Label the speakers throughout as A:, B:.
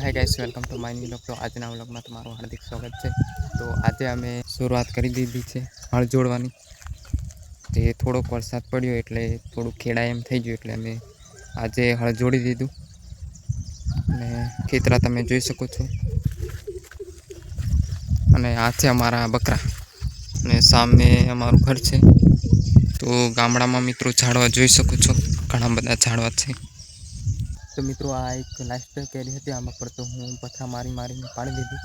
A: Hi guys welcome to my new તો આજના વ્લોગમાં તમારું હાર્દિક સ્વાગત છે. તો આજે અમે શરૂઆત કરી દીધી છે હળ જોડવાની. જે થોડોક વરસાદ પડ્યો એટલે થોડું ખેડા એમ થઈ ગયું એટલે અમે આજે હળ જોડી દીધું. અને ખેતરા તમે જોઈ શકો છો. અને આ છે અમારા બકરા. અને સામે અમારું ઘર છે. તો ગામડામાં મિત્રો ઝાડવા જોઈ શકો છો. ઘણા બધા ઝાડવા છે. તો મિત્રો આ એક લાસ્ટ કેરી હતી. આમાં પર તો હું પથરા મારી મારીને પાડી દીધી.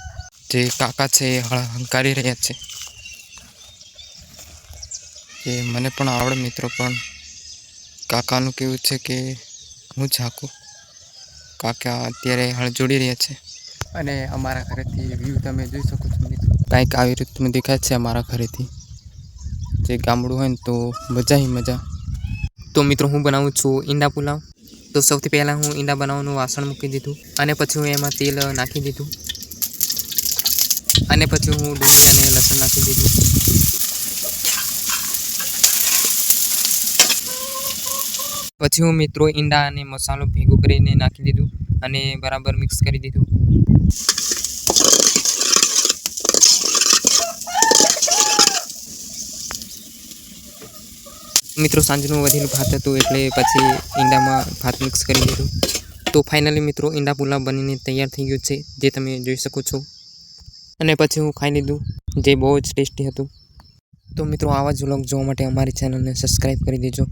A: જે કાકા છે એ હળ હંકારી રહ્યા છે. એ મને પણ આવડે મિત્રો પણ કાકાનું કેવું છે કે હું ઝાંકું કાકા અત્યારે હળ જોડી રહ્યા છે. અને અમારા ઘરેથી વ્યૂ તમે જોઈ શકો છો મિત્રો. કાંઈક આવી રીતનું દેખાય છે અમારા ઘરેથી. જે ગામડું હોય ને તો મજા મજા. તો મિત્રો હું બનાવું છું ઈંડા પુલાવ. તો સૌથી પહેલાં હું ઈંડા બનાવવાનું વાસણ મૂકી દીધું અને પછી હું એમાં તેલ નાખી દીધું. અને પછી હું ડુંગળી અને લસણ નાખી દીધું. પછી હું મિત્રો ઈંડા અને મસાલો ભેગું કરીને નાખી દીધું અને બરાબર મિક્સ કરી દીધું. મિત્રો, સાંજનું વધેલું ભાત હતું એટલે પછી ઈંડામાં ભાત મિક્સ કરી દીધું તો ફાઇનલી મિત્રો, ઈંડા પુલાવ બનીને તૈયાર થઈ ગયું છે, જે તમે જોઈ શકો છો. અને પછી હું ખાઈ લીધું, જે બહુ જ ટેસ્ટી હતું. તો મિત્રો, આવા જ વ્લોગ જોવા માટે અમારી ચેનલને સબસ્ક્રાઈબ કરી દેજો.